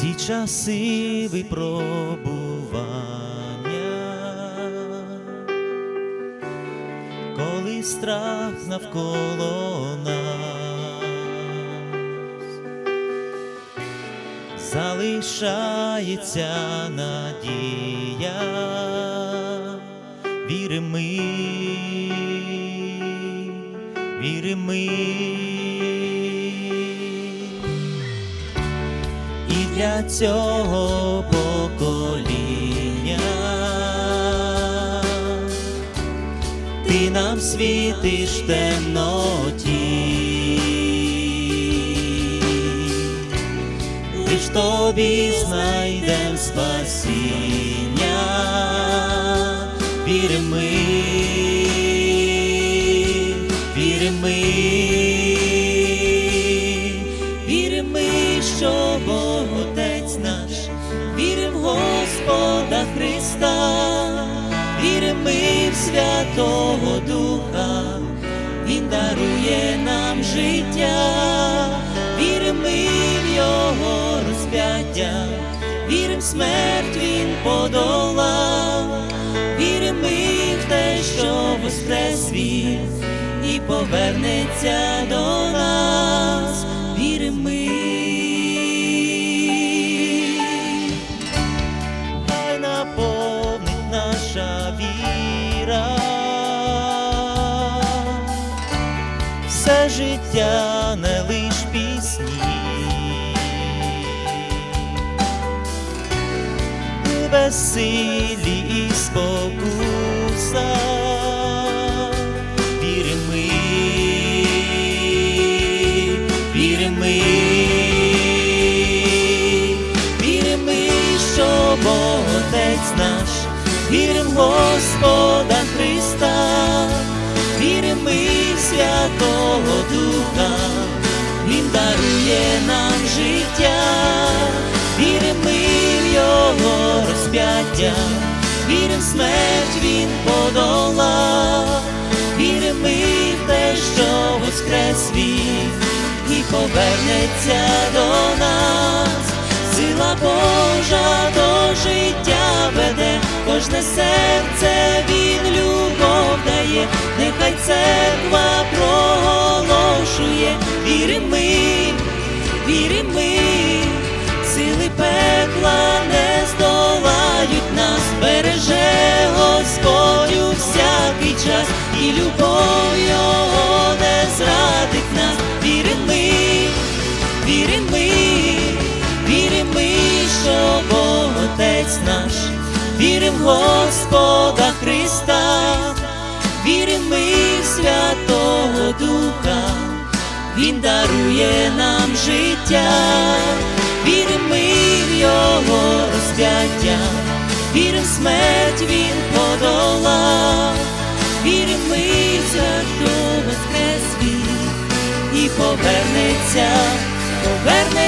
ці часи випробування, коли страх навколо нас залишається надія, віримо ми, віримо ми. Для цього покоління. Ти нам світиш темноті, лиш тобі знайдем спасіння, віримо ми, Господа Христа, віримо в Святого Духа, Він дарує нам життя, віримо в Його розп'яття, віримо смерть Він подолав, віримо в те, що воскрес Він і повернеться до нас, все життя не лиш пісні, у безсилі і спокуса, віримо ми, віримо ми, що Бог наш, віримо Господа Христа, віримо ми в Духа, Він дарує нам життя, віримо ми в Його розп'яття, віримо в смерть Він подолав, віримо ми в те, що воскрес Він і повернеться до нас, сила Божа до життя веде, кожне серце він любов дає, нехай церква проголошує, віримо ми, віримо ми, сили пекла не здолають нас, береже Господь всякий час, і любов його не зрадить нас, віримо ми, віримо ми, віримо ми, що Бог Отець наш, віримо Господа Христа, віримо ми в Святого Духа, Він дарує нам життя, віримо ми в Його розп'яття, віримо в смерть Він подолав, віримо ми в святого воскрес Він і повернеться, повернеться.